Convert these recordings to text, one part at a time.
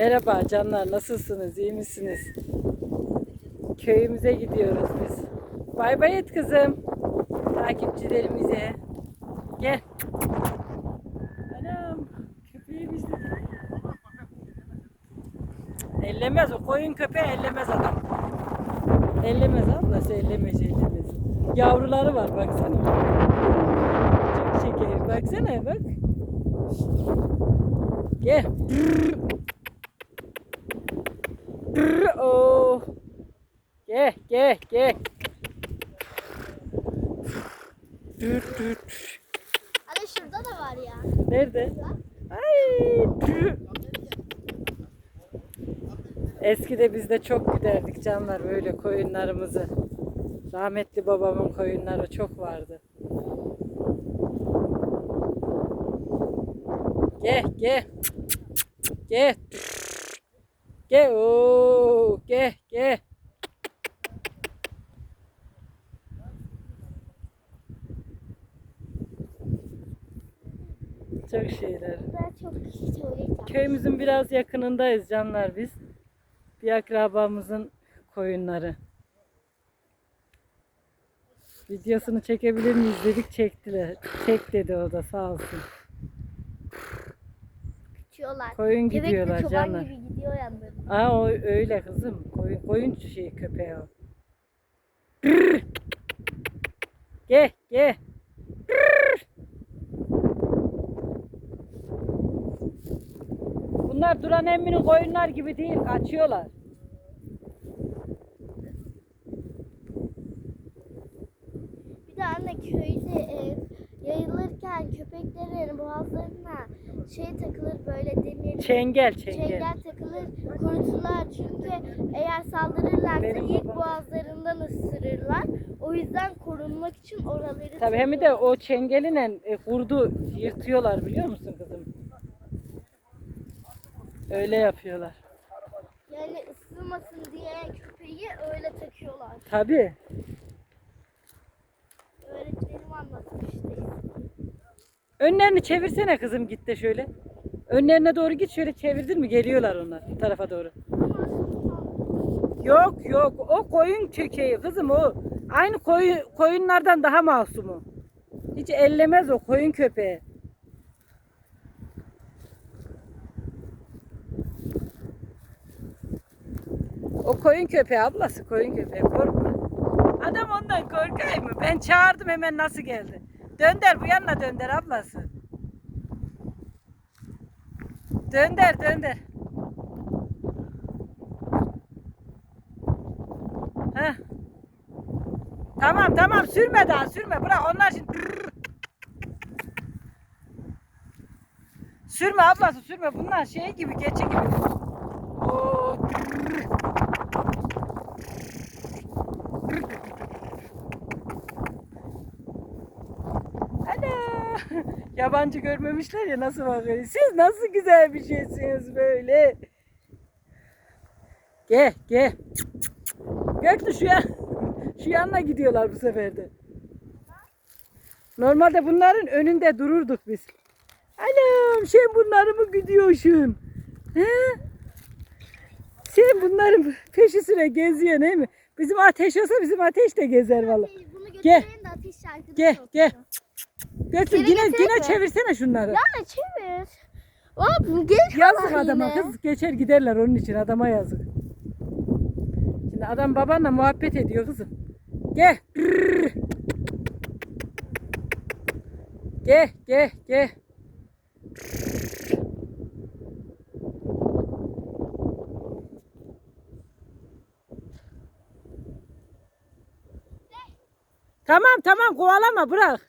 Merhaba canlar nasılsınız iyi misiniz? Köyümüze gidiyoruz biz. Bay bay et kızım. Takipçilerimize. Gel. Anam köpeğimiz de. Ellemez o koyun köpeği ellemez adam. Ellemez ablası ellemez ellemez. Yavruları var baksana. Çok şeker. Baksana bak. Gel. Brrr, oh. Gel gel gel. Dur dur. Hani şurada da var ya. Nerede? Ay. brrr. Eskide biz de çok giderdik canlar böyle koyunlarımızı. Rahmetli babamın koyunları çok vardı. Gel gel. Gel. Gel ooo. Gel gel. Çok şeyler. Ben çok söyleyeceğim. Köyümüzün biraz yakınındayız canlar biz. Bir akrabamızın koyunları. Videosunu çekebilir miyiz dedik çektiler. Çek dedi o da sağ olsun. Kaçıyorlar. Koyun gidiyorlar çoban canlar. gibi gidiyor böyle. Aa o öyle kızım. Koyun, koyun şey köpeği o. Gel gel. Bunlar Duran emminin koyunlar gibi değil. Kaçıyorlar. Bir de anne köyde e, yayılırken köpeklerin boğazlarına şey takılır böyle demir. Çengel çengel. Çengel takılır, kuruturlar çünkü eğer saldırırlarsa Benim ilk babam- boğazlarından ısırırlar. O yüzden korunmak için oraları Tabii hem de o çengeline e, kurdu yırtıyorlar biliyor musun kızım? Öyle yapıyorlar. Yani ısırmasın diye köpeği öyle takıyorlar. Tabii. Öğretmenim anlatmıştı. Önlerini çevirsene kızım git de şöyle. Önlerine doğru git şöyle çevirdin mi geliyorlar onlar bu tarafa doğru. Yok yok o koyun kökeği kızım o. Aynı koyun, koyunlardan daha masumu. Hiç ellemez o koyun köpeği. O koyun köpeği ablası koyun köpeği korkma. Adam ondan korkay mı? Ben çağırdım hemen nasıl geldi? Dönder bu yanına dönder ablası. Dönder dönder. Heh. Tamam tamam sürme daha sürme bırak onlar şimdi. Sürme ablası sürme bunlar şey gibi geçi gibi. Oo. Ana! Yabancı görmemişler ya nasıl bakıyor. Siz nasıl güzel bir şeysiniz böyle. Gel gel. Göktuğ şu yan, şu yanına gidiyorlar bu sefer de. Normalde bunların önünde dururduk biz. Anam sen bunları mı gidiyorsun? He? Sen bunların peşi sıra geziyorsun değil mi? Bizim ateş olsa bizim ateş de gezer vallahi. Bunu Gel. götürelim de ateş şarkısı Gel olsun. gel. Götür Geri yine getirsene. yine çevirsene şunları. Ya çevir. Hop gel Yazık hala adama yine. kız geçer giderler onun için adama yazık. Şimdi adam babanla muhabbet ediyor kızım. Gel. Brrr. Gel gel gel. Tamam tamam kovalama bırak.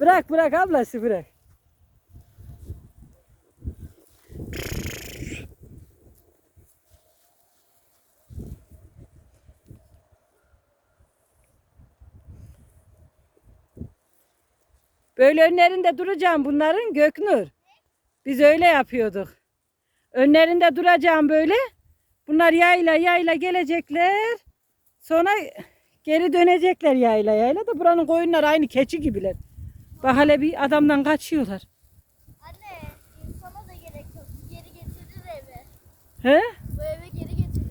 Bırak bırak ablası bırak. Böyle önlerinde duracağım bunların Göknur. Biz öyle yapıyorduk. Önlerinde duracağım böyle. Bunlar yayla yayla gelecekler. Sonra Geri dönecekler yayla yayla da buranın koyunlar aynı keçi gibiler. Bak hele bir adamdan kaçıyorlar. Anne insana da gerek yok. Geri getirir evi. He? Bu eve geri getirir.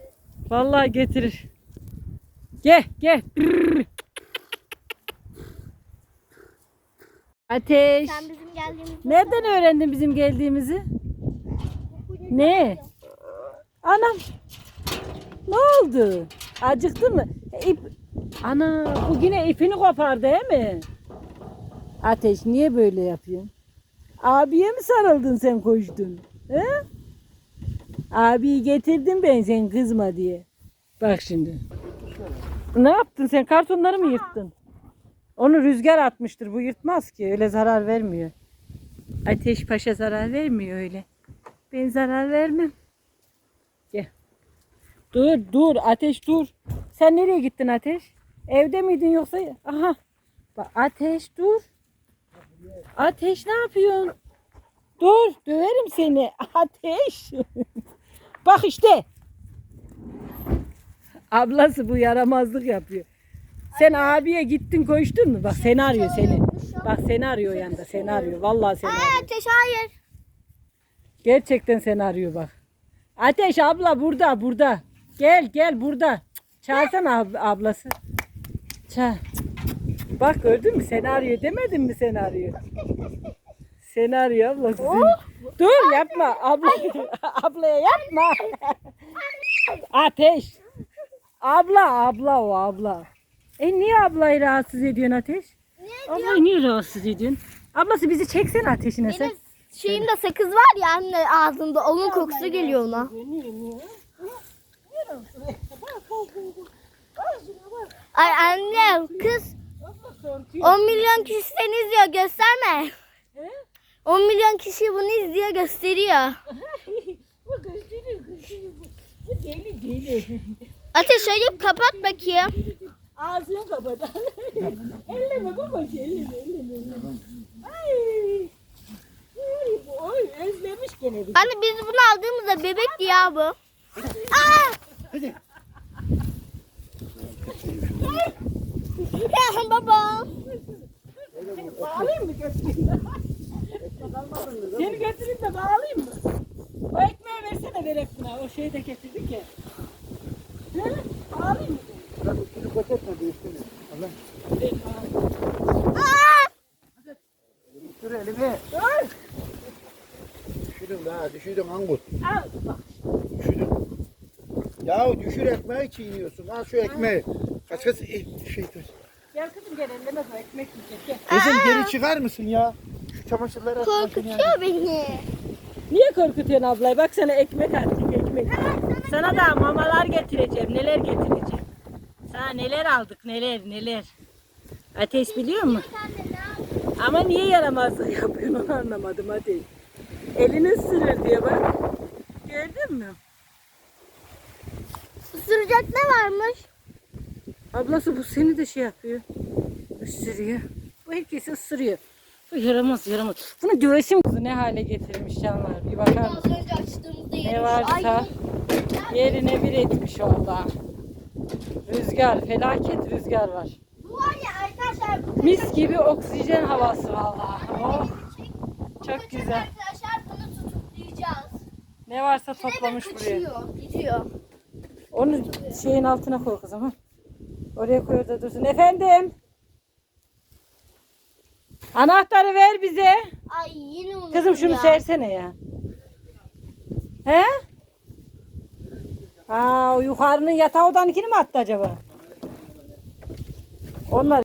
Vallahi getirir. Gel gel. Ateş. Sen bizim geldiğimizde Nereden öğrendin bizim geldiğimizi? Ne? Anam. Ne oldu? Acıktın mı? E, İp... Ana bu yine ipini kopardı değil mi? Ateş niye böyle yapıyorsun? Abiye mi sarıldın sen koştun? He? Abiyi getirdim ben sen kızma diye. Bak şimdi. Ne yaptın sen? Kartonları mı yırttın? Onu rüzgar atmıştır. Bu yırtmaz ki. Öyle zarar vermiyor. Ateş Paşa zarar vermiyor öyle. Ben zarar vermem. Gel. Dur dur Ateş dur. Sen nereye gittin Ateş? Evde miydin yoksa? Aha. Bak Ateş dur. Ateş ne yapıyorsun? Dur döverim seni. Ateş. Bak işte. Ablası bu yaramazlık yapıyor. Sen abiye gittin koştun mu? Bak seni arıyor seni. Bak seni arıyor yanında seni arıyor. Vallahi seni arıyor. Ateş hayır. Gerçekten seni arıyor bak. Ateş abla burada burada. Gel gel burada. Çağırsana ab- ablası. Çağır. Bak gördün mü seni arıyor demedim mi seni arıyor. Seni arıyor ablası. seni. Dur yapma abla. Ablaya yapma. Ateş. Abla abla o abla. E niye ablayı rahatsız ediyorsun Ateş? Ablayı niye rahatsız ediyorsun? Ablası bizi çeksene ateşine sen. Benim şeyimde sakız var ya anne ağzımda. Onun kokusu geliyor ona. Ay anne kız 10 milyon kişi seni izliyor gösterme. 10 milyon kişi bunu izliyor gösteriyor. Deli deli. Ateş ayıp kapat bakayım. Ağzını kapat. elleme babacı elleme elleme. elleme. Ay. Ay, bu oy özlemiş gene bir. Anne biz bunu aldığımızda bebekti ya bu. Aa! Ya baba. Bağlayayım mı götüreyim? Seni götüreyim de bağlayayım mı? O ekmeği versene verek buna. O şeyi de getirdik ya. He? Bağlayayım mı? Aa! Dur elimi. Ay, Düşürdüm daha düşürdüm Angut. Al bak. Düşürdüm. Ya düşür ekmeği çiğniyorsun. Al şu ekmeği. Kaç kaç eh, şey dur. Gel kızım gel ellemez o ekmek yiyecek. Gel. Kızım geri çıkar mısın ya? Şu çamaşırları at makineye. Korkutuyor beni. Niye korkutuyorsun ablayı? Bak sana ekmek attık ekmek. Sana da mamalar getireceğim. Neler getireceğim. Sana neler aldık neler neler. Ateş biliyor musun? Ama niye yaramazlık yapıyorsun onu anlamadım Ateş. Elini ısırır diye bak. Gördün mü? Isıracak ne varmış? Ablası bu seni de şey yapıyor. Isırıyor. Bu herkesi ısırıyor. Bu yaramaz yaramaz. Bunu dövesim kızı ne hale getirmiş canlar. Bir bakar Az mısın? önce açtığımızda Ne varsa yerine bir etmiş valla. Rüzgar, felaket rüzgar var. Bu var ya arkadaşlar. bu Mis gibi oksijen havası valla. Oh, çok güzel. Arkadaşlar bunu tutuklayacağız. Ne varsa toplamış buraya. Gidiyor. Onu şeyin altına koy kızım. ha. Oraya koy da dursun. Efendim? Anahtarı ver bize. Ay yine unuttum Kızım şunu ya. sersene ya. He? Ha, o yukarının yatağı odankini mi attı acaba? Onlar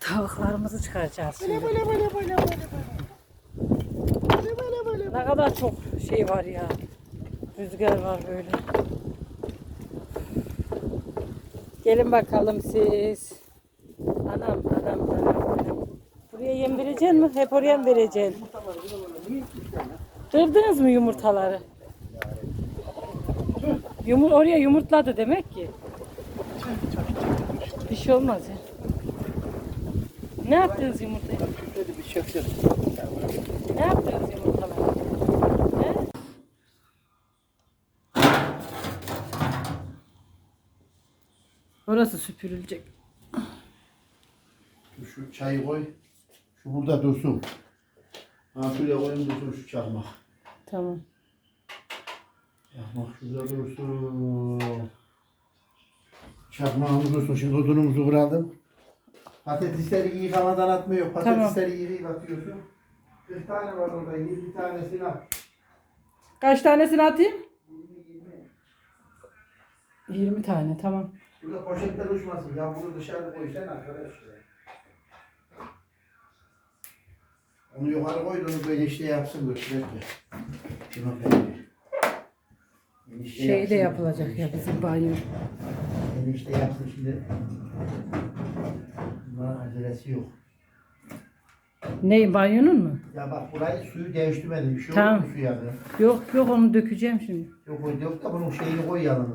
Tavuklarımızı çıkaracağız Böyle böyle böyle böyle böyle böyle. Böyle böyle böyle. Ne kadar çok şey var ya. Rüzgar var böyle. Gelin bakalım siz. Anam anam. anam. Buraya yem vereceksin mi? Hep oraya mı vereceksin? Kırdınız mı yumurtaları? Yumur oraya yumurtladı demek ki. Bir şey olmaz ya. Ne yaptınız yumurtayı? Bir çöksün. Ne yaptınız yumurtaları? He? Orası süpürülecek. Şu çayı koy. Şu burada dursun. Ha şuraya koyayım dursun şu çakmak. Tamam. Çakmak şurada dursun. Çakmağımız dursun. Şimdi odunumuzu bıraktım. Patatesleri yıkamadan atmıyor. Patatesleri yıkayıp atıyorsun. 40 tane var orada. 20 tanesini at. Kaç tanesini atayım? 20 tane tamam. Burada poşetler uçmasın. Ya bunu dışarıda koysan arkadaş. Onu yukarı koy da onu böyle işte yapsın götürür. Şuna böyle. Enişte Şey de yapılacak ya bizim banyo. Enişte yapsın şimdi. Bunların acelesi yok. Ne banyonun mu? Ya bak burayı suyu değiştirmedim. Bir şey Tamam. olur mu suya? Yok yok onu dökeceğim şimdi. Yok o yok da bunun şeyini koy yalnız.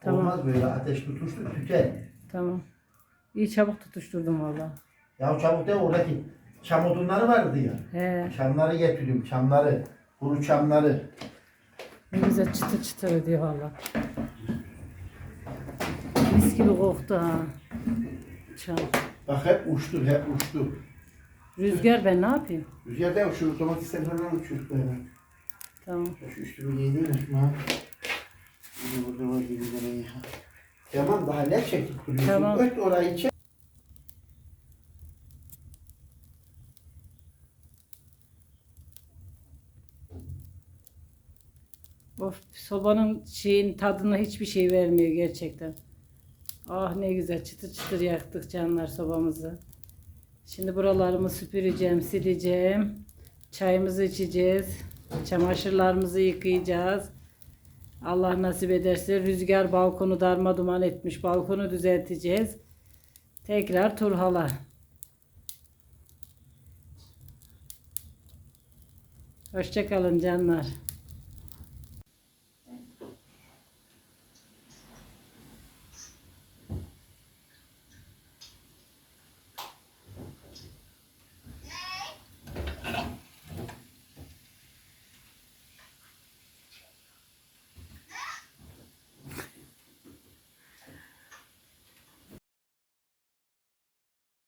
Tamam. Olmaz böyle ateş tutuştu tüter. Tamam. İyi çabuk tutuşturdum valla. Ya çabuk de oradaki çam odunları vardı ya. He, Çamları getiriyorum çamları. Kuru çamları. Ne güzel çıtır çıtır ediyor valla. Mis gibi koktu ha. Çam. Bak hep uçtu hep uçtu. Rüzgar ben ne yapayım? Rüzgar da şu domatesler falan uçuyor böyle. Tamam. Şu üstümü giydim ha. Bunu burada var gibi ya. Tamam daha ne çekip duruyorsun? Tamam. Öt orayı çek. Sobanın şeyin tadına hiçbir şey vermiyor gerçekten. Ah ne güzel çıtır çıtır yaktık canlar sobamızı. Şimdi buralarımı süpüreceğim, sileceğim. Çayımızı içeceğiz. Çamaşırlarımızı yıkayacağız. Allah nasip ederse rüzgar balkonu darma duman etmiş. Balkonu düzelteceğiz. Tekrar Turhal'a. Hoşçakalın canlar.